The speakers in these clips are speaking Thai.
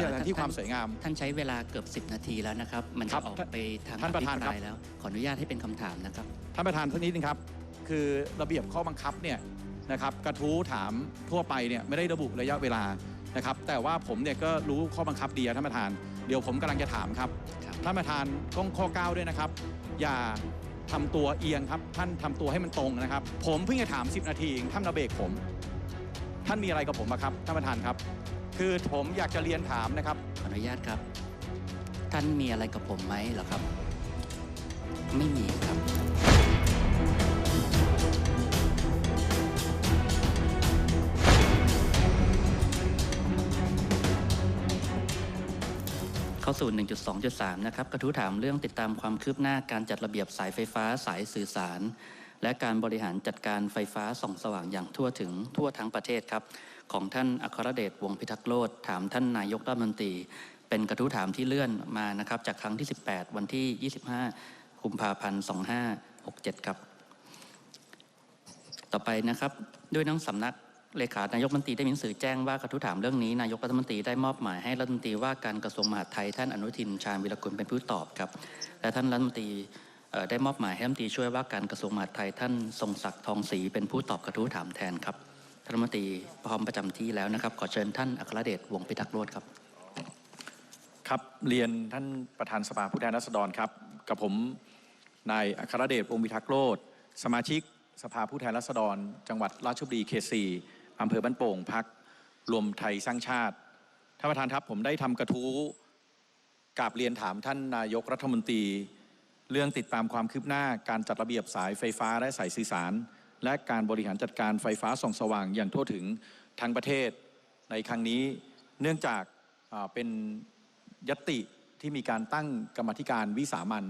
ที่สถานที่ท่านความสวยงาม ท่านใช้เวลาเกือบ 10 นาทีแล้วนะครับ มันครัจะบออกไปทางท่านประธานอภิครับปยแล้ว ขออนุญาตให้เป็นคำถามนะครับ ท่านประธานสักนิดนึงครับ คือระเบียบข้อบังคับเนี่ยนะครับกระทู้ถามทั่วไปเนี่ยไม่ได้ระบุระยะเวลานะครับ แต่ว่าผมเนี่ยก็รู้ข้อบังคับดีอะท่านประธาน เดี๋ยวผมกำลังจะถามครับครับ ท่านประธานต้องข้อ9ด้วยนะครับ อย่าทำตัวเอียงครับท่านทำตัวให้มันตรงนะครับ ผมเพิ่งจะถาม 10 นาทีเองท่านมาเบรกผม ท่านมีอะไรกับผมอะครับท่านประธานครับ คือผมอยากจะเรียนถามนะครับ ขออนุญาตครับ ท่านมีอะไรกับผมไหมเหรอครับ ไม่มีครับ เข้าสู่ 1.2.3 นะครับ กระทู้ถามเรื่องติดตามความคืบหน้าการจัดระเบียบสายไฟฟ้าสายสื่อสาร และการบริหารจัดการไฟฟ้าส่องสว่างอย่างทั่วถึงทั่วทั้งประเทศครับ ของท่านอัครเดชวงพิทักษ์โลดถามท่านนายกรัฐมนตรี เป็นกระทู้ถามที่เลื่อนมานะครับ จากครั้งที่ 18 วันที่ 25กุมภาพันธ์2567 ครับ ต่อไปนะครับด้วยน้องสำนักเลขานายกรัฐมนตรีได้มีหนังสือแจ้งว่ากระทู้ถามเรื่องนี้นายกรัฐมนตรีได้มอบหมายให้รัฐมนตรีว่าการกระทรวงมหาดไทยท่านอนุทินชาญวิรกุลเป็นผู้ตอบครับและท่านรัฐมนตรีได้มอบหมายให้รัฐมนตรีช่วยว่าการกระทรวงมหาดไทยท่านทรงศักดิ์ทองศรีเป็นผู้ตอบกระทู้ถามแทนครับ รัฐมนตรีพร้อมประจำที่แล้วนะครับ ขอเชิญท่านอัครเดชวงพิทักษ์โรจน์ครับ ครับเรียนท่านประธานสภาผู้แทนราษฎรครับ กับผมนายอัครเดชวงศ์วิทักษ์โลดสมาชิกสภาผู้แทนราษฎร จังหวัดราชบุรีเขตสี่อำเภอบ้านโป่งพักรวมไทยสร้างชาติท่านประธานครับผมได้ทำกระทู้กราบเรียนถามท่านนายกรัฐมนตรี เรื่องติดตามความคืบหน้าการจัดระเบียบสายไฟฟ้าและสายสื่อสาร และการบริหารจัดการไฟฟ้าส่องสว่างอย่างทั่วถึงทั้งประเทศ ในครั้งนี้เนื่องจากเป็นยติที่มีการตั้งกรรมธิการวิสามัน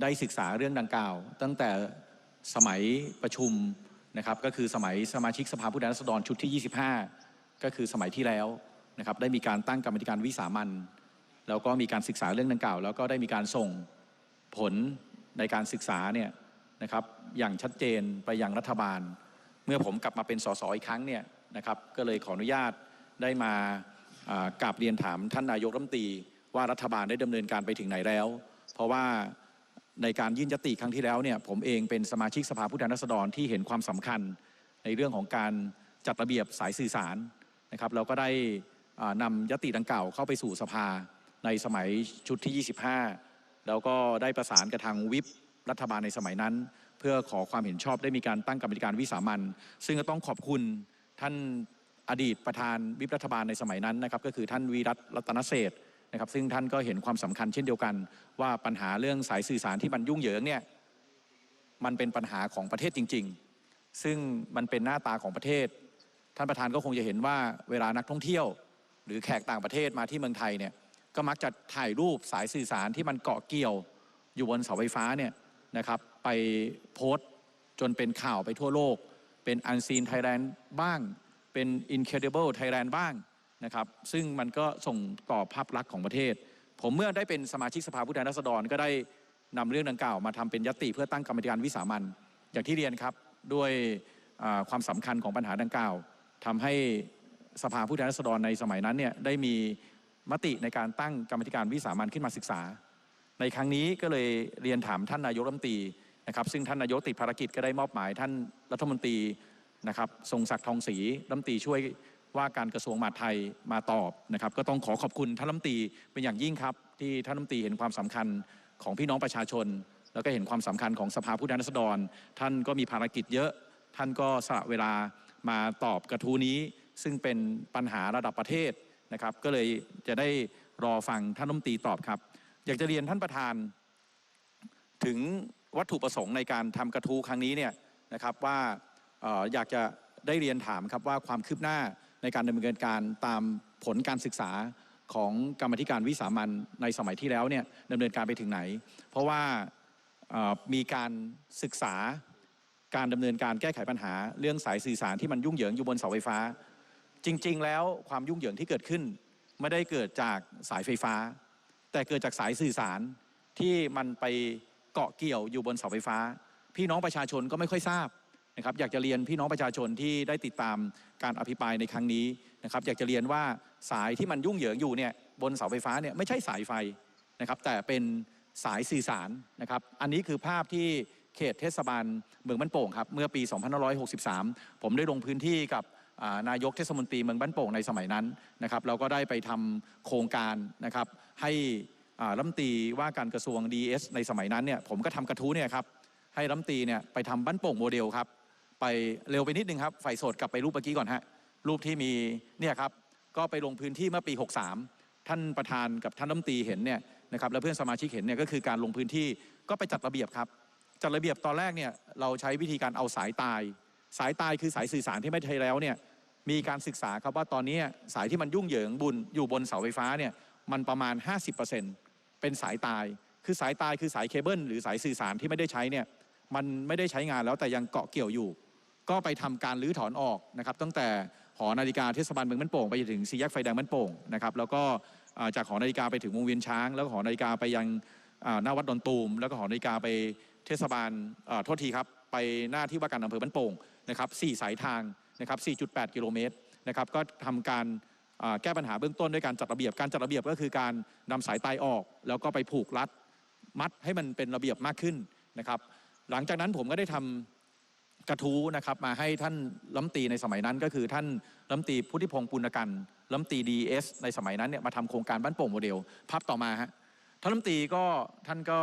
ได้ศึกษาเรื่องดังกล่าว ตั้งแต่สมัยประชุมนะครับก็คือสมัยสมาชิกสภาผู้แทนราษฎรชุดที่ 25 ก็คือสมัยที่แล้วนะครับได้มีการตั้งกรรมธิการวิสามันแล้วก็มีการศึกษาเรื่องดังกล่าว แล้วก็ได้มีการส่งผลในการศึกษาเนี่ย นะครับอย่างชัดเจนไปยังรัฐบาล เมื่อผมกลับมาเป็นสสอีกครั้งเนี่ยนะครับก็เลยขออนุญาตได้มากราบเรียนถามท่านนายกรัฐมนตรีว่ารัฐบาลได้ดำเนินการไปถึงไหนแล้ว เพราะว่าในการยื่นยติครั้งที่แล้วเนี่ยผมเองเป็นสมาชิกสภาผู้แทนราษฎรที่เห็นความสำคัญในเรื่องของการจัดระเบียบสายสื่อสารนะครับเราก็ได้อ่านำยติดังกล่าวเข้าไปสู่สภาในสมัยชุดที่ 25 แล้วก็ได้ประสานกับทางวิป รัฐบาลในสมัยนั้น เพื่อขอความเห็นชอบได้มีการตั้งกรรมการวิสามันซึ่งก็ต้องขอบคุณท่านอดีตประธานวิปรัฐบาลในสมัยนั้นนะครับก็คือท่านวีรัตรัตนเศษฐ์นะครับซึ่งท่านก็เห็นความสำคัญเช่นเดียวกัน ว่าปัญหาเรื่องสายสื่อสารที่มันยุ่งเหยิงเนี่ยมันเป็นปัญหาของประเทศจริง ๆ ซึ่งมันเป็นหน้าตาของประเทศ ท่านประธานก็คงจะเห็นว่าเวลานักท่องเที่ยว หรือแขกต่างประเทศมาที่เมืองไทยเนี่ยก็มักจะถ่ายรูปสายสื่อสารที่มันเกาะเกี่ยวอยู่บนเสาไฟฟ้าเนี่ย นะครับไปโพสต์จนเป็นข่าวไปทั่วโลก เป็น Unseen Thailand บ้าง เป็น Incredible Thailand บ้างนะครับซึ่งมันก็ส่งต่อภาพลักษณ์ของประเทศ ผมเมื่อได้เป็นสมาชิกสภาผู้แทนราษฎรก็ได้นำเรื่องดังกล่าวมาทำเป็นยติเพื่อตั้งกรรมธิการวิสามันอย่างที่เรียนครับด้วยความสำคัญของปัญหาดังกล่าวทำให้สภาผู้แทนราษฎรในสมัยนั้นเนี่ยได้มีมติในการตั้งกรรมธิการวิสามันขึ้นมาศึกษา ในครั้งนี้ก็เลยเรียนถามท่านนายกรัฐมนตรีนะครับซึ่งท่านนายกติดภารกิจก็ได้มอบหมายท่านรัฐมนตรีนะครับทรงศักดิ์ทองศรีรัฐมนตรีช่วยว่าการกระทรวงมหาดไทยมาตอบนะครับ ก็ต้องขอขอบคุณท่านรัฐมนตรีเป็นอย่างยิ่งครับ ที่ท่านรัฐมนตรีเห็นความสำคัญของพี่น้องประชาชน แล้วก็เห็นความสำคัญของสภาผู้แทนราษฎร ท่านก็มีภารกิจเยอะ ท่านก็สละเวลามาตอบกระทู้นี้ ซึ่งเป็นปัญหาระดับประเทศนะครับ ก็เลยจะได้รอฟังท่านรัฐมนตรีตอบครับ อยากจะเรียนท่านประธาน ถึงวัตถุประสงค์ในการทำกระทู้ครั้งนี้เนี่ยนะครับว่าอออยากจะได้เรียนถามครับว่าความคืบหน้าในการดำเนินการตามผลการศึกษาของกรรมธิการวิสามันในสมัยที่แล้วเนี่ยดำเนินการไปถึงไหน เพราะว่ามีการศึกษาการดำเนินการแก้ไขปัญหา เรื่องสายสื่อสารที่มันยุ่งเหยิงอยู่บนเสาไฟฟ้า จริง ๆ แล้วความยุ่งเหยิงที่เกิดขึ้น ไม่ได้เกิดจากสายไฟฟ้า แต่เกิดจากสายสื่อสารที่มันไปเกาะเกี่ยวอยู่บนเสาไฟฟ้า พี่น้องประชาชนก็ไม่ค่อยทราบนะครับอยากจะเรียนพี่น้องประชาชนที่ได้ติดตามการอภิปรายในครั้งนี้นะครับอยากจะเรียนว่าสายที่มันยุ่งเหยิงอยู่เนี่ยบนเสาไฟฟ้าเนี่ยไม่ใช่สายไฟนะครับแต่เป็นสายสื่อสารนะครับอันนี้คือภาพที่เขตเทศบาลเมืองบ้านโป่งครับเมื่อปี 2563 ผมได้ลงพื้นที่กับ นายกเทศมนตรีเมืองบ้านโป่งในสมัยนั้นนะครับเราก็ได้ไปทำโครงการนะครับให้รัฐมนตรีว่าการกระทรวง DS ในสมัยนั้นเนี่ยผมก็ทำกระทู้เนี่ยครับให้รัฐมนตรีเนี่ยไปทำบ้านโป่งโมเดลครับไปเร็วไปนิดนึงครับไฟสดกลับไปรูปเมื่อกี้ก่อนฮะรูปที่มีเนี่ยครับก็ไปลงพื้นที่เมื่อปี 63 ท่านประธานกับท่านรัฐมนตรีเห็นเนี่ยนะครับแล้วเพื่อนสมาชิกเห็นเนี่ยก็คือการลงพื้นที่ก็ไปจัดระเบียบครับจัดระเบียบตอนแรกเนี่ยเราใช้วิธีการเอาสายตาย สายตายคือสายสื่อสารที่ไม่ใช่แล้วเนี่ย มีการศึกษาครับว่าตอนนี้สายที่มันยุ่งเหยิงบุญอยู่บนเสาไฟฟ้าเนี่ยมันประมาณ 50%เป็นสายตาย คือสายตายคือสายเคเบิลหรือสายสื่อสารที่ไม่ได้ใช้เนี่ยมันไม่ได้ใช้งานแล้วแต่ยังเกาะเกี่ยวอยู่ ก็ไปทำการรื้อถอนออกนะครับตั้งแต่หอนาฬิกาเทศบาลเมืองมันโป่งไปถึงสี่แยกไฟแดงมันโป่งนะครับแล้วก็จากหอนาฬิกาไปถึงวงเวียนช้าง แล้วหอนาฬิกาไปยังหน้าวัดดอนตูม แล้วก็หอนาฬิกาไปเทศบาลโทษทีครับไปหน้าที่ว่าการอำเภอบ้านโป่งนะครับสี่สายทาง นะครับ 4.8 กิโลเมตรนะครับก็ทำการแก้ปัญหาเบื้องต้นด้วยการจัดระเบียบการจัดระเบียบก็คือการนำสายไตออก แล้วก็ไปผูกรัดมัดให้มันเป็นระเบียบมากขึ้นนะครับ หลังจากนั้นผมก็ได้ทำกระทู้นะครับมาให้ท่านรัฐมนตรีในสมัยนั้นก็คือท่านรัฐมนตรีพุทธิพงศ์ปุณกันรัฐมนตรีดีเอสในสมัยนั้นเนี่ยมาทำโครงการบ้านโป่งโมเดลภาพต่อมาฮะท่านรัฐมนตรีก็ท่านก็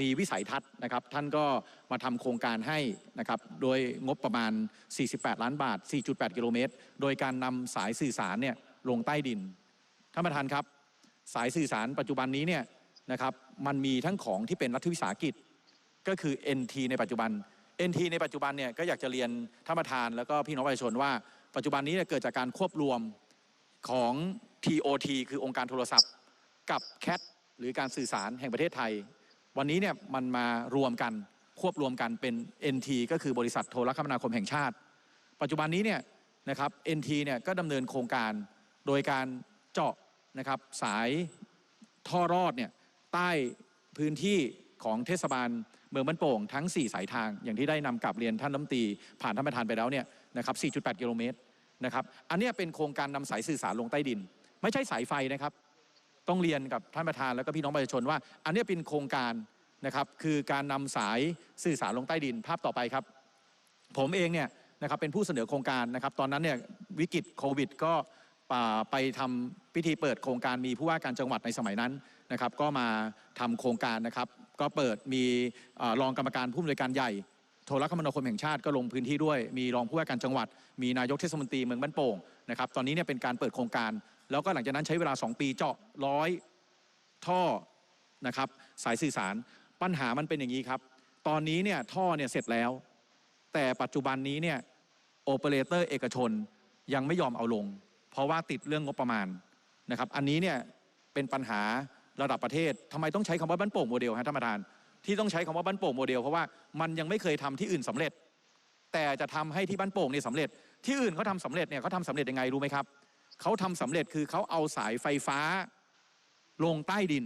มีวิสัยทัศน์นะครับ ท่านก็มาทำโครงการให้นะครับ โดยงบประมาณ 48 ล้านบาท 4.8 กิโลเมตร โดยการนำสายสื่อสารเนี่ยลงใต้ดิน ท่านประธานครับ สายสื่อสารปัจจุบันนี้เนี่ยนะครับ มันมีทั้งของที่เป็นรัฐวิสาหกิจ ก็คือ NT ในปัจจุบัน NT ในปัจจุบันเนี่ยก็อยากจะเรียนท่านประธานแล้วก็พี่น้องประชาชนว่าปัจจุบันนี้เนี่ยเกิดจากการควบรวมของ TOT คือองค์การโทรศัพท์ กับ CAT หรือการสื่อสารแห่งประเทศไทย วันนี้เนี่ยมันมารวมกันควบรวมกันเป็น NT ก็คือบริษัทโทรคมนาคมแห่งชาติ ปัจจุบันนี้เนี่ยนะครับ NT เนี่ยก็ดำเนินโครงการโดยการเจาะนะครับสายท่อรอดเนี่ยใต้พื้นที่ของเทศบาลเมืองบ้านโป่งทั้ง 4 สายทาง อย่างที่ได้นำกลับเรียนท่านรัฐมนตรีผ่านท่านประธานไปแล้วเนี่ยนะครับ 4.8 กิโลเมตรนะครับ อันนี้เป็นโครงการนำสายสื่อสารลงใต้ดิน ไม่ใช่สายไฟนะครับ ต้องเรียนกับท่านประธานแล้วก็พี่น้องประชาชนว่า อันนี้เป็นโครงการนะครับคือการนำสายสื่อสารลงใต้ดินภาพต่อไปครับ ผมเองเนี่ยนะครับเป็นผู้เสนอโครงการนะครับ ตอนนั้นเนี่ยวิกฤตโควิด ก็ไปทำพิธีเปิดโครงการมีผู้ว่าการจังหวัดในสมัยนั้นนะครับ ก็มาทำโครงการนะครับ ก็เปิดมีรองกรรมการผู้อำนวยการใหญ่โทรคมนาคมแห่งชาติก็ลงพื้นที่ด้วย มีรองผู้ว่าการจังหวัด มีนายกเทศมนตรีเมืองบ้านโป่งนะครับ ตอนนี้เนี่ยเป็นการเปิดโครงการ แล้วก็หลังจากนั้นใช้เวลา 2 ปีเจาะร้อยท่อนะครับสายสื่อสารปัญหามันเป็นอย่างนี้ครับ ตอนนี้เนี่ยท่อเนี่ยเสร็จแล้ว แต่ปัจจุบันนี้เนี่ยโอเปอเรเตอร์เอกชนยังไม่ยอมเอาลง เพราะว่าติดเรื่องงบประมาณนะครับอันนี้เนี่ยเป็นปัญหาระดับประเทศทำไมต้องใช้คำว่าบ้านโป่งโมเดลฮะท่านประธานที่ต้องใช้คำว่าบ้านโป่งโมเดลเพราะว่ามันยังไม่เคยทำที่อื่นสำเร็จ แต่จะทำให้ที่บ้านโป่งเนี่ยสำเร็จ ที่อื่นเขาทำสำเร็จเนี่ยเขาทำสำเร็จยังไงรู้ไหมครับ เขาทำสำเร็จคือเขาเอาสายไฟฟ้าลงใต้ดิน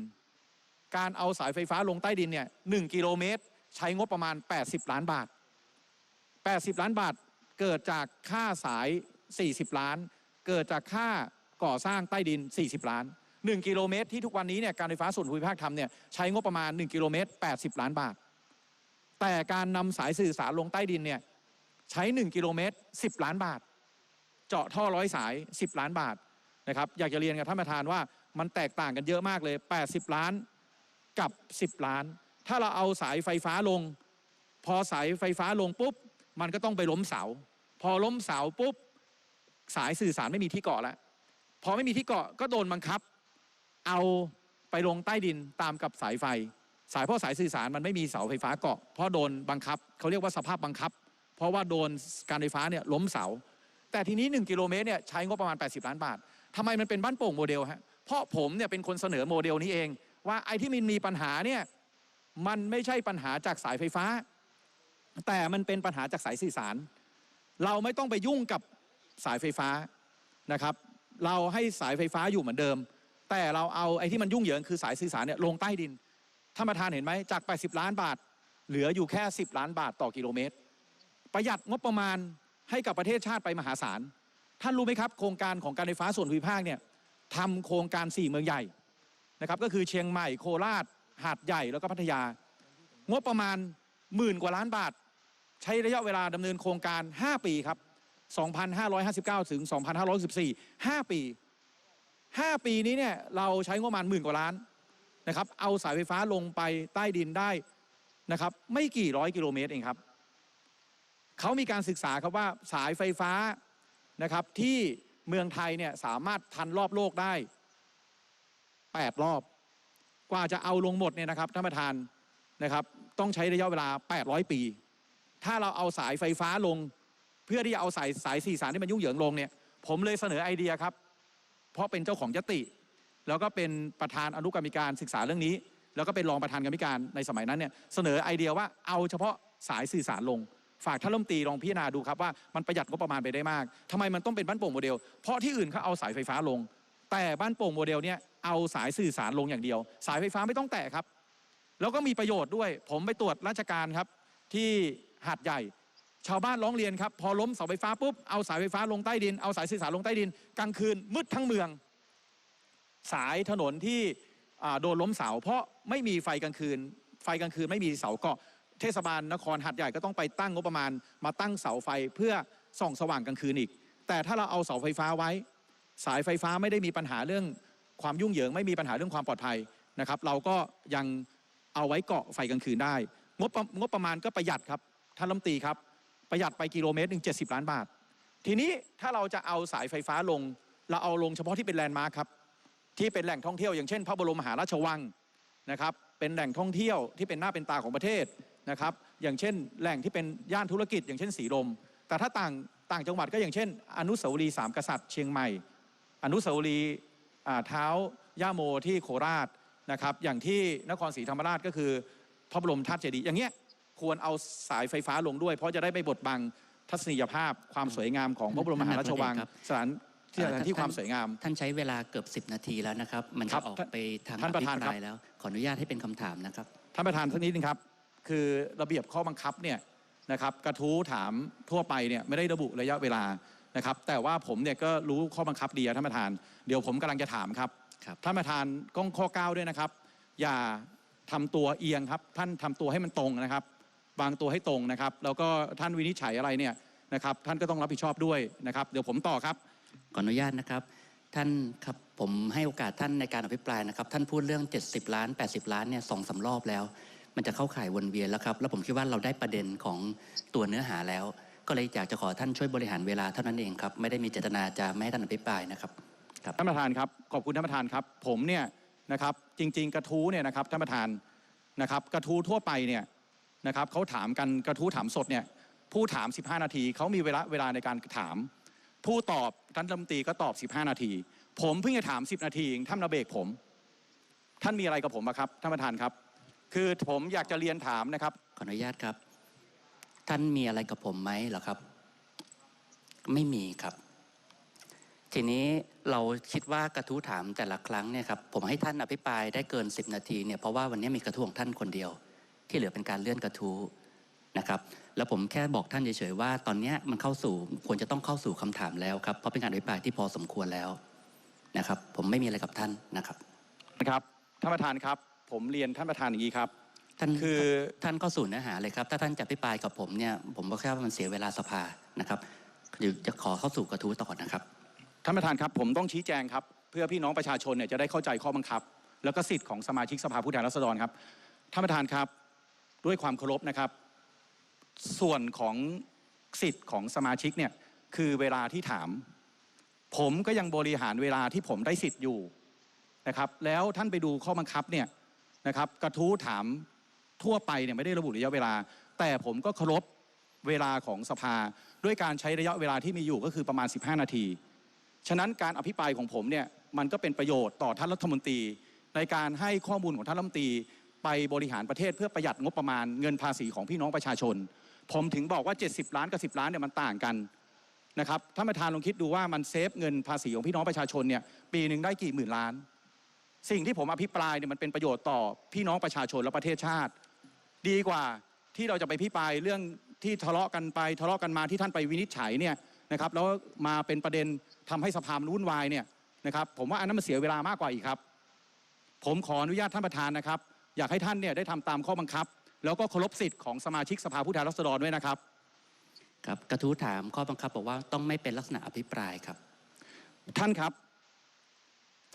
การเอาสายไฟฟ้าลงใต้ดินเนี่ยหนึ่งกิโลเมตร ใช้งบประมาณ 80 ล้านบาท 80 ล้านบาทเกิดจากค่าสาย 40 ล้าน เกิดจากค่าก่อสร้างใต้ดิน 40 ล้าน 1 กิโลเมตรที่ทุกวันนี้เนี่ยการไฟฟ้าส่วนภูมิภาคทำเนี่ยใช้งบประมาณ 1 กิโลเมตร 80 ล้านบาท แต่การนำสายสื่อสารลงใต้ดินเนี่ยใช้ 1 กิโลเมตร 10 ล้านบาท เจาะท่อร้อยสาย 10 ล้านบาทนะครับอยากจะเรียนกับท่านประธานว่ามันแตกต่างกันเยอะมากเลย 80 ล้านกับ 10 ล้าน ถ้าเราเอาสายไฟฟ้าลง พอสายไฟฟ้าลงปุ๊บ มันก็ต้องไปล้มเสา พอล้มเสาปุ๊บ สายสื่อสารไม่มีที่เกาะแล้วพอไม่มีที่เกาะก็โดนบังคับ เอาไปลงใต้ดินตามกับสายไฟ สายเพราะสายสื่อสารมันไม่มีเสาไฟฟ้าเกาะเพราะโดนบังคับเขาเรียกว่าสภาพบังคับ เพราะว่าโดนการไฟฟ้าเนี่ยล้มเสา แต่ทีนี้ 1 กิโลเมตรเนี่ยใช้งบประมาณ 80 ล้านบาททำไมมันเป็นบ้านโป่งโมเดลฮะเพราะผมเนี่ยเป็นคนเสนอโมเดลนี้เอง ว่าไอ้ที่มันมีปัญหาเนี่ยมันไม่ใช่ปัญหาจากสายไฟฟ้า แต่มันเป็นปัญหาจากสายสื่อสาร เราไม่ต้องไปยุ่งกับสายไฟฟ้านะครับ เราให้สายไฟฟ้าอยู่เหมือนเดิม แต่เราเอาไอ้ที่มันยุ่งเหยิงคือสายสื่อสารเนี่ยลงใต้ดินท่านประธานเห็นไหมจาก 80 ล้านบาท เหลืออยู่แค่ 10 ล้านบาทต่อกิโลเมตร ประหยัดงบประมาณ ให้กับประเทศชาติไปมหาศาล ท่านรู้ไหมครับ โครงการของการไฟฟ้าส่วนภูมิภาคเนี่ยทำโครงการสี่เมืองใหญ่นะครับก็คือเชียงใหม่โคราช หาดใหญ่แล้วก็พัทยา งบประมาณหมื่นกว่าล้านบาท ใช้ระยะเวลาดำเนินโครงการ 5 ปีครับ 2,559 ถึง 2,514 5 ปี 5 ปีนี้เนี่ยเราใช้งบประมาณหมื่นกว่าล้านนะครับเอาสายไฟฟ้าลงไปใต้ดินได้นะครับไม่กี่ร้อยกิโลเมตรเองครับ เขามีการศึกษาครับว่าสายไฟฟ้านะครับที่เมืองไทยเนี่ยสามารถทันรอบโลกได้ 8 รอบ กว่าจะเอาลงหมดเนี่ยนะครับท่านประธานนะครับต้องใช้ระยะเวลา 800 ปี ถ้าเราเอาสายไฟฟ้าลง เพื่อที่จะเอาสายสายสื่อสารที่มันยุ่งเหยิงลงเนี่ยผมเลยเสนอไอเดียครับ เพราะเป็นเจ้าของยติ แล้วก็เป็นประธานอนุกรรมการศึกษาเรื่องนี้ แล้วก็เป็นรองประธานกรรมการในสมัยนั้นเนี่ยเสนอไอเดียว่าเอาเฉพาะสายสื่อสารลง ฝากท่านรัฐมนตรีลองพิจารณาดูครับว่ามันประหยัดงบประมาณไปได้มากทำไมมันต้องเป็นบ้านโป่งโมเดล เพราะที่อื่นเขาเอาสายไฟฟ้าลง แต่บ้านโป่งโมเดลเนี่ยเอาสายสื่อสารลงอย่างเดียว สายไฟฟ้าไม่ต้องแตะครับ แล้วก็มีประโยชน์ด้วย ผมไปตรวจราชการครับ ที่หาดใหญ่ ชาวบ้านร้องเรียนครับ พอล้มเสาไฟฟ้าปุ๊บเอาสายไฟฟ้าลงใต้ดินเอาสายสื่อสารลงใต้ดิน กลางคืนมืดทั้งเมือง สายถนนที่โดนล้มเสาเพราะไม่มีไฟกลางคืน ไฟกลางคืนไม่มีเสาเกาะ เทศบาลนครหัดใหญ่ก็ต้องไปตั้งงบประมาณ มาตั้งเสาไฟเพื่อส่องสว่างกลางคืนอีก แต่ถ้าเราเอาเสาไฟฟ้าไว้ สายไฟฟ้าไม่ได้มีปัญหาเรื่องความยุ่งเหยิง ไม่มีปัญหาเรื่องความปลอดภัยนะครับ เราก็ยังเอาไว้เกาะไฟกลางคืนได้ งบงบประมาณก็ประหยัดครับท่านรัฐมนตรีครับ ประหยัดไปกิโลเมตรหนึ่งเจ็ดสิบล้านบาท ทีนี้ถ้าเราจะเอาสายไฟฟ้าลง เราเอาลงเฉพาะที่เป็นแลนด์มาร์คครับที่เป็นแหล่งท่องเที่ยวอย่างเช่น พระบรมมหาราชวังนะครับเป็นแหล่งท่องเที่ยวที่เป็นหน้าเป็นตาของประเทศ นะครับอย่างเช่นแหล่งที่เป็นย่านธุรกิจ อย่างเช่นสีลม แต่ถ้าต่างต่างจังหวัดก็อย่างเช่น อนุสาวรีย์สามกษัตริย์เชียงใหม่ อนุสาวรีย์อ่าเท้าย่าโมที่โคราชนะครับอย่างที่นครศรีธรรมราชก็คือพระบรมธาตุเจดีย์อย่างเงี้ยควรเอาสายไฟฟ้าลงด้วย เพราะจะได้ไม่บดบังทัศนียภาพความสวยงามของพระบรมมหาราชวังครับสถานที่สถานที่ความสวยงาม ท่านใช้เวลาเกือบ10 นาทีแล้วนะครับ มันครัจะบออกไปทางท่านประธานอภิครับปรายแล้ว ขออนุญาตให้เป็นคำถามนะครับ ท่านประธานสักนิดนึงครับ คือระเบียบข้อบังคับเนี่ยนะครับกระทู้ถามทั่วไปเนี่ยไม่ได้ระบุระยะเวลานะครับแต่ว่าผมเนี่ยก็รู้ข้อบังคับดีอะท่านประธาน เดี๋ยวผมกำลังจะถามครับครับท่านประธานก้องข้อ 9 ด้วยนะครับ อย่าทำตัวเอียงครับ ท่านทำตัวให้มันตรงนะครับ วางตัวให้ตรงนะครับ แล้วก็ท่านวินิจฉัยอะไรเนี่ยนะครับ ท่านก็ต้องรับผิดชอบด้วยนะครับ เดี๋ยวผมต่อครับขออนุญาตนะครับ ท่านครับผมให้โอกาสท่านในการอภิปรายนะครับ ท่านพูดเรื่อง 70 ล้าน 80 ล้านเนี่ยสองสารอบแล้ว มันจะเข้าข่ายวนเวียนแล้วครับ แล้วผมคิดว่าเราได้ประเด็นของตัวเนื้อหาแล้ว ก็เลยอยากจะขอท่านช่วยบริหารเวลาเท่านั้นเองครับ ไม่ได้มีเจตนาจะไม่ให้ท่านอภิปรายนะครับครับท่านประธานครับ ขอบคุณท่านประธานครับ ผมเนี่ยนะครับ จริง ๆ กระทู้เนี่ยนะครับท่านประธานนะครับ กระทู้ทั่วไปเนี่ยนะครับเขาถามกันกระทู้ถามสดเนี่ยผู้ถาม 15 นาทีเขามีเวลาเวลาในการถาม ผู้ตอบท่านรัฐมนตรีก็ตอบ 15 นาที ผมเพิ่งจะถาม 10 นาทีเองท่านระเบรกผม ท่านมีอะไรกับผมอะครับท่านประธานครับ คือผมอยากจะเรียนถามนะครับ ขออนุญาตครับ ท่านมีอะไรกับผมไหมเหรอครับ ไม่มีครับ ทีนี้เราคิดว่ากระทู้ถามแต่ละครั้งเนี่ยครับผมให้ท่านอภิปรายได้เกิน 10 นาทีเนี่ยเพราะว่าวันนี้มีกระทู้ของท่านคนเดียว ที่เหลือเป็นการเลื่อนกระทู้นะครับแล้วผมแค่บอกท่านเฉยๆว่า ตอนเนี้ยมันเข้าสู่ควรจะต้องเข้าสู่คำถามแล้วครับเพราะเป็นการอภิปรายที่พอสมควรแล้วนะครับ ผมไม่มีอะไรกับท่านนะครับนะครับท่านประธานครับ ผมเรียนท่านประธานอย่างนี้ครับ ท่านคือท่านเข้าสู่เนื้อหาเลยครับ ถ้าท่านจะอภิปรายกับผมเนี่ย ผมก็แค่ว่ามันเสียเวลาสภานะครับเดี๋ยวจะขอเข้าสู่กระทู้ต่อนะครับ ท่านประธานครับ ผมต้องชี้แจงครับ เพื่อพี่น้องประชาชนเนี่ยจะได้เข้าใจข้อบังคับ แล้วก็สิทธิ์ของสมาชิกสภาผู้แทนราษฎรครับ ท่านประธานครับด้วยความเคารพนะครับ ส่วนของสิทธิ์ของสมาชิกเนี่ยคือเวลาที่ถาม ผมก็ยังบริหารเวลาที่ผมได้สิทธิ์อยู่นะครับ แล้วท่านไปดูข้อบังคับเนี่ย นะครับกระทู้ถามทั่วไปเนี่ยไม่ได้ระบุระยะเวลา แต่ผมก็เคารพเวลาของสภา ด้วยการใช้ระยะเวลาที่มีอยู่ก็คือประมาณ 15 นาที ฉะนั้นการอภิปรายของผมเนี่ยมันก็เป็นประโยชน์ต่อท่านรัฐมนตรี ในการให้ข้อมูลของท่านรัฐมนตรี ไปบริหารประเทศเพื่อประหยัดงบประมาณเงินภาษีของพี่น้องประชาชน ผมถึงบอกว่า 70 ล้านกับ10 ล้านเนี่ยมันต่างกันนะครับท่านประธานลองคิดดูว่ามันเซฟเงินภาษีของพี่น้องประชาชนเนี่ยปีหนึ่งได้กี่หมื่นล้าน สิ่งที่ผมอภิปรายเนี่ยมันเป็นประโยชน์ต่อพี่น้องประชาชนและประเทศชาติ ดีกว่าที่เราจะไปพิปรายเรื่องที่ทะเลาะกันไปทะเลาะกันมาที่ท่านไปวินิจฉัยเนี่ยนะครับแล้วมาเป็นประเด็นทำให้สภามันวุ่นวายเนี่ยนะครับผมว่าอันนั้นมันเสียเวลามากกว่าอีกครับ ผมขออนุญาตท่านประธานนะครับ อยากให้ท่านเนี่ยได้ทำตามข้อบังคับ แล้วก็เคารพสิทธิ์ของสมาชิกสภาผู้แทนราษฎรด้วยนะครับครับกระทู้ถามข้อบังคับบอกว่าต้องไม่เป็นลักษณะอภิปรายครับ ท่านครับ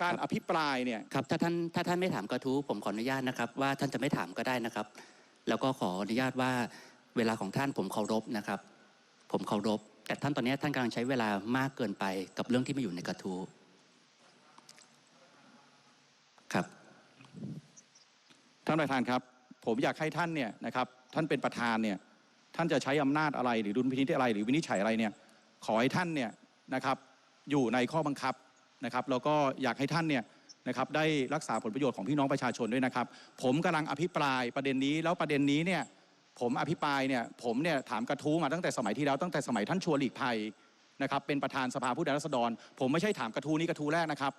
การอภิปรายเนี่ยครับถ้าท่านถ้าท่านไม่ถามกระทู้ผมขออนุญาตนะครับ ว่าท่านจะไม่ถามก็ได้นะครับ แล้วก็ขออนุญาตว่าเวลาของท่านผมเคารพนะครับ ผมเคารพ แต่ท่านตอนนี้ท่านกำลังใช้เวลามากเกินไปกับเรื่องที่ไม่อยู่ในกระทู้ครับท่านประธานครับ ผมอยากให้ท่านเนี่ยนะครับท่านเป็นประธานเนี่ยท่านจะใช้อำนาจอะไรหรือดุลพินิจอะไร หรือวินิจฉัยอะไรเนี่ยขอให้ท่านเนี่ยนะครับอยู่ในข้อบังคับ นะครับแล้วก็อยากให้ท่านเนี่ยนะครับได้รักษาผลประโยชน์ของพี่น้องประชาชนด้วยนะครับ ผมกำลังอภิปรายประเด็นนี้แล้วประเด็นนี้เนี่ยผมอภิปรายเนี่ยผมเนี่ยถามกระทู้มาตั้งแต่สมัยที่แล้วตั้งแต่สมัยท่านชวนหลีกภัยนะครับเป็นประธานสภาผู้แทนราษฎร ผมไม่ใช่ถามกระทู้นี้กระทู้แรกนะครับ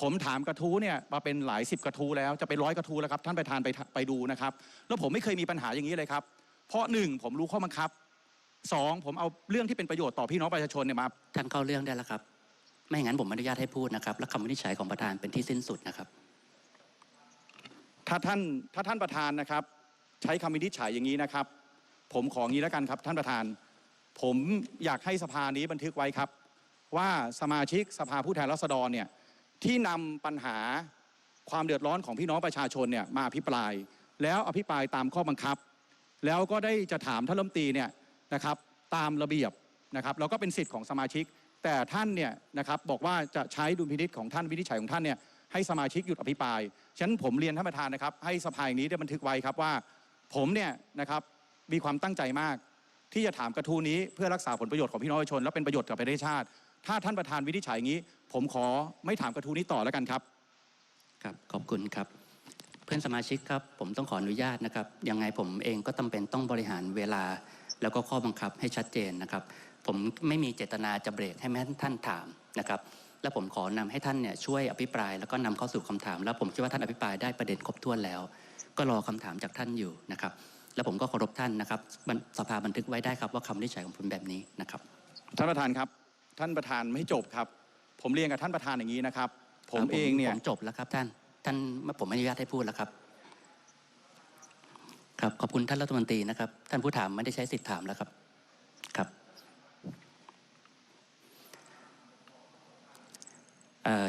ผมถามกระทู้เนี่ยมาเป็นหลายสิบกระทู้แล้วจะเป็นร้อยกระทู้แล้วครับท่านประธานไปไปดูนะครับแล้วผมไม่เคยมีปัญหาอย่างนี้เลยครับ เพราะหนึ่งผมรู้ข้อบังคับสองผมเอาเรื่องที่เป็นประโยชน์ต่อพี่น้องประชาชนเนี่ยมาท่านเข้าเรื่องได้แล้วครับ ไม่อย่างนั้นผมอนุญาตให้พูดนะครับ และคำวินิจฉัยของประธานเป็นที่สิ้นสุดนะครับ ถ้าท่านถ้าท่านประธานนะครับ ใช้คำวินิจฉัยอย่างนี้นะครับ ผมของนี้แล้วกันครับ ท่านประธาน ผมอยากให้สภานี้บันทึกไว้ครับ ว่าสมาชิกสภาผู้แทนราษฎรเนี่ยที่นำปัญหาความเดือดร้อนของพี่น้องประชาชนเนี่ยมาอภิปราย แล้วอภิปรายตามข้อบังคับ แล้วก็ได้จะถามท่านรัฐมนตรีเนี่ยนะครับตามระเบียบนะครับแล้วก็เป็นสิทธิ์ของสมาชิก แต่ท่านเนี่ยนะครับบอกว่าจะใช้ดุลพินิจของท่านวินิจฉัยของท่านเนี่ยให้สมาชิกหยุดอภิปราย ฉะนั้นผมเรียนท่านประธานนะครับ ให้สภาอย่างนี้ได้บันทึกไว้ครับว่า ผมเนี่ยนะครับมีความตั้งใจมาก ที่จะถามกระทู้นี้เพื่อรักษาผลประโยชน์ของพี่น้องประชาชนและเป็นประโยชน์กับประเทศชาติ ถ้าท่านประธานวินิจฉัยอย่างนี้ ผมขอไม่ถามกระทู้นี้ต่อแล้วกันครับครับขอบคุณครับ เพื่อนสมาชิกครับ ผมต้องขออนุญาตนะครับยังไงผมเองก็จำเป็นต้องบริหารเวลา แล้วก็ข้อบังคับให้ชัดเจนนะครับ ผมไม่มีเจตนาจะเบรกให้แม้ท่านถามนะครับ และผมขอนำให้ท่านเนี่ยช่วยอภิปรายแล้วก็นำเข้าสู่คำถาม แล้วผมคิดว่าท่านอภิปรายได้ประเด็นครบถ้วนแล้ว ก็รอคำถามจากท่านอยู่นะครับ แล้วผมก็เคารพท่านนะครับบันสภาบันทึกไว้ได้ครับว่าคำวินิจฉัยของผมแบบนี้นะครับ ท่านประธานครับ ท่านประธานไม่จบครับ ผมเรียนกับท่านประธานอย่างนี้นะครับ ผมเองเนี่ยผมจบแล้วครับท่านท่านผมอนุญาตให้พูดแล้วครับ ครับขอบคุณท่านรัฐมนตรีนะครับ ท่านผู้ถามไม่ได้ใช้สิทธิ์ถามแล้วครับครับ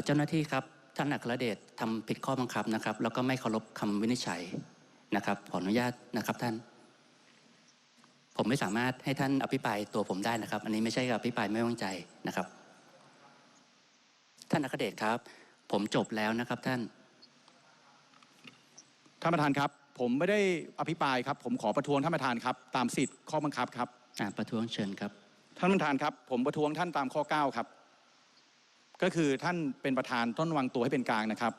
เจ้าหน้าที่ครับท่านอัครเดชทำผิดข้อบังคับนะครับ แล้วก็ไม่เคารพคำวินิจฉัยนะครับ ขออนุญาตนะครับท่าน ผมไม่สามารถให้ท่านอภิปรายตัวผมได้นะครับ อันนี้ไม่ใช่อภิปรายไม่ไว้วางใจนะครับ ท่านอัครเดชครับ ผมจบแล้วนะครับท่านท่านประธานครับ ผมไม่ได้อภิปรายครับ ผมขอประท้วงท่านประธานครับ ตามสิทธิ์ข้อบังคับครับ อ่าประท้วงเชิญครับ ท่านประธานครับ ผมประท้วงท่านตามข้อ 9 ครับ ก็คือท่านเป็นประธานต้นวางตัวให้เป็นกลางนะครับ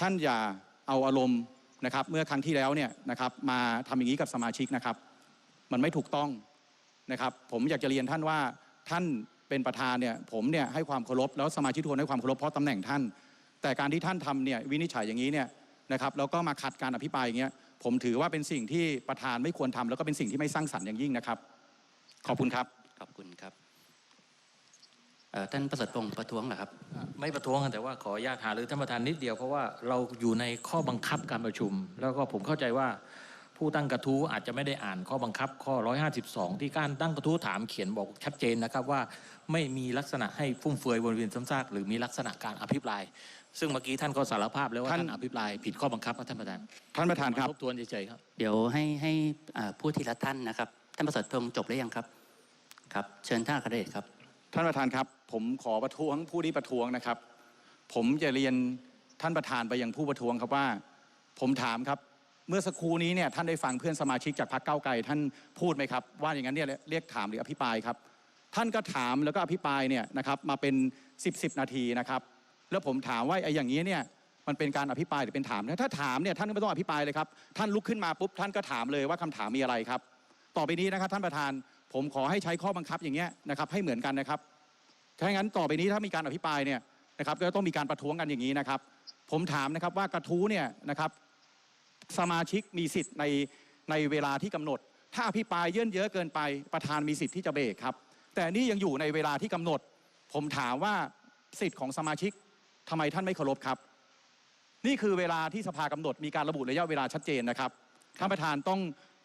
ท่านอย่าเอาอารมณ์นะครับ เมื่อครั้งที่แล้วเนี่ยนะครับ มาทำอย่างนี้กับสมาชิกนะครับ มันไม่ถูกต้องนะครับ ผมอยากจะเรียนท่านว่าท่านเป็นประธานเนี่ย ผมเนี่ยให้ความเคารพแล้วสมาชิกทุกคนให้ความเคารพเพราะตำแหน่งท่าน แต่การที่ท่านทำเนี่ยวินิจฉัยอย่างนี้เนี่ย นะครับแล้วก็มาขัดการอภิปรายอย่างเงี้ยผมถือว่าเป็นสิ่งที่ประธานไม่ควรทำแล้วก็เป็นสิ่งที่ไม่สร้างสรรค์อย่างยิ่งนะครับ ขอบคุณครับขอบคุณครับเอ่อท่านประเสริฐพงศ์ประท้วงเหรอครับ ไม่ประท้วงกันแต่ว่าขออนุญาตหารือท่านประธานนิดเดียวเพราะว่าเราอยู่ในข้อบังคับการประชุม แล้วก็ผมเข้าใจว่าผู้ตั้งกระทู้อาจจะไม่ได้อ่านข้อบังคับ ข้อ 152 ที่การตั้งกระทู้ถามเขียนบอกชัดเจนนะครับว่าไม่มีลักษณะให้ฟุ่มเฟือยวนเวียนซ้ำซากหรือมีลักษณะการอภิปราย ซึ่งเมื่อกี้ท่านก็สารภาพแล้วว่าท่านท่านอภิปรายผิดข้อบังคับครับท่านประธานท่านประธานครับทบทวนเฉยๆครับ เดี๋ยวให้ให้อ่าพูดทีละท่านนะครับ ท่านประเสริฐพงศ์จบหรือยังครับ ครับ เชิญท่านอัครเดชครับ ท่านประธานครับ ผมขอประท้วงผู้ที่ประท้วงนะครับ ผมจะเรียนท่านประธานไปยังผู้ประท้วงครับว่า ผมถามครับ เมื่อสักครู่นี้เนี่ยท่านได้ฟังเพื่อนสมาชิกจากพรรคเก้าวไกลท่านพูดไหมครับ ว่าอย่างนั้นเนี่ยเรียกถามหรืออภิปรายครับ ท่านก็ถามแล้วก็อภิปรายเนี่ยนะครับมาเป็น 10บสนาทีนะครับ แล้วผมถามว่าไอ้อย่างนี้เนี่ยมันเป็นการอภิปรายหรือเป็นถามถ้าถามเนี่ยท่านก็ไม่ต้องอภิปรายเลยครับท่านลุกขึ้นมาปุ๊บท่านก็ถามเลยว่าคำถามมีอะไรครับ ต่อไปนี้นะครับท่านประธานผมขอให้ใช้ข้อบังคับอย่างเงี้ยนะครับให้เหมือนกันนะครับถ้าอย่างนั้นต่อไปนี้ถ้ามีการอภิปรายเนี่ยนะครับก็ต้องมีการประท้วงกันอย่างนี้นะครับ ผมถามนะครับว่ากระทู้เนี่ยนะครับสมาชิกมีสิทธิ์ในในเวลาที่กำหนด ถ้าอภิปรายเยื่นเยอะเกินไปประธานมีสิทธิ์ที่จะเบรกครับแต่นี่ยังอยู่ในเวลาที่กำหนด ผมถามว่าสิทธิ์ของสมาชิก ทำไมท่านไม่เคารพครับ นี่คือเวลาที่สภากำหนดมีการระบุระยะเวลาชัดเจนนะครับท่านประธานต้อง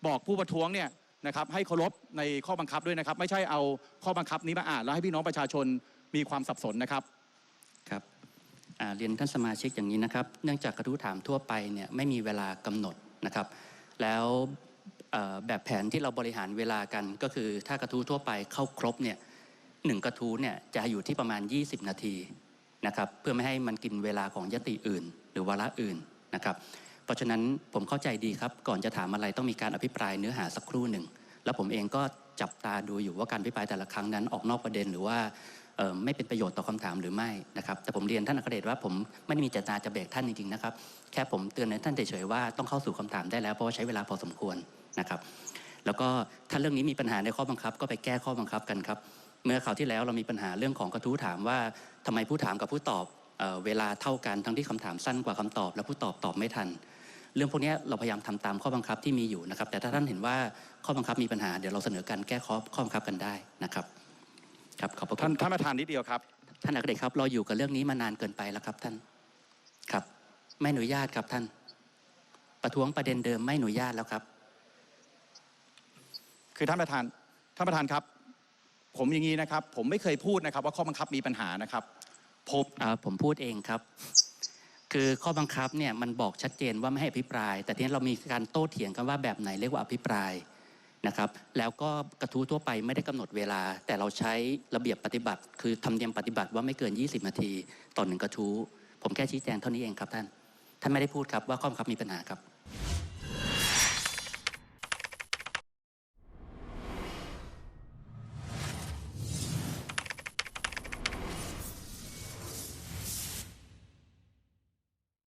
บอกผู้ประท้วงเนี่ยนะครับให้เคารพในข้อบังคับด้วยนะครับ ไม่ใช่เอาข้อบังคับนี้มาอ่านแล้วให้พี่น้องประชาชนมีความสับสนนะครับครับเรียนท่านสมาชิกอย่างนี้นะครับ เนื่องจากกระทู้ถามทั่วไปเนี่ยไม่มีเวลากำหนดนะครับ แล้วแบบแผนที่เราบริหารเวลากันก็คือถ้ากระทู้ทั่วไปเข้าครบเนี่ยหนึ่งกระทู้เนี่ยจะอยู่ที่ประมาณ 20 นาที นะครับเพื่อไม่ให้มันกินเวลาของยติอื่น หรือวาระอื่นนะครับ เพราะฉะนั้นผมเข้าใจดีครับ ก่อนจะถามอะไรต้องมีการอภิปรายเนื้อหาสักครู่หนึ่ง แล้วผมเองก็จับตาดูอยู่ว่าการอภิปรายแต่ละครั้งนั้นออกนอกประเด็นหรือว่าไม่เป็นประโยชน์ต่อคำถามหรือไม่นะครับแต่ผมเรียนท่านอัครเดชว่าผมไม่ได้มีเจตนาจะเบรกท่านจริงๆนะครับแค่ผมเตือนในท่านเฉยๆว่าต้องเข้าสู่คำถามได้แล้วเพราะว่าใช้เวลาพอสมควรนะครับ แล้วก็ถ้าเรื่องนี้มีปัญหาในข้อบังคับ ก็ไปแก้ข้อบังคับกันครับ เมื่อคราวที่แล้วเรามีปัญหาเรื่องของกระทู้ถามว่าทำไมผู้ถามกับผู้ตอบเอ่อเวลาเท่ากันทั้งที่คำถามสั้นกว่าคำตอบ และผู้ตอบตอบไม่ทัน เรื่องพวกนี้เราพยายามทำตามข้อบังคับที่มีอยู่นะครับ แต่ถ้าท่านเห็นว่าข้อบังคับมีปัญหาเดี๋ยวเราเสนอการแก้ข้อข้อบังคับกันได้นะครับครับขอบพระคุท่านณท่านประธานนิดเดียวครับ ท่านอัครเดชครับเราอยู่กับเรื่องนี้มานานเกินไปแล้วครับท่านครับ ไม่อนุญาตครับท่าน ประท้วงประเด็นเดิมไม่อนุญาตแล้วครับ คือท่านประธานท่านประธานครับ ผมอย่างนี้นะครับ ผมไม่เคยพูดนะครับ ว่าข้อบังคับมีปัญหานะครับผมผมพูดเองครับ คือข้อบังคับเนี่ยมันบอกชัดเจนว่าไม่ให้อภิปราย แต่ทีนี้เรามีการโต้เถียงกันว่าแบบไหนเรียกว่าอภิปรายนะครับ แล้วก็กระทู้ทั่วไปไม่ได้กำหนดเวลา แต่เราใช้ระเบียบปฏิบัติ คือธรรมเนียมปฏิบัติว่าไม่เกิน 20 นาทีต่อหนึ่งกระทู้ผมแค่ชี้แจงเท่านี้เองครับท่านท่านไม่ได้พูดครับว่าข้อบังคับมีปัญหาครับ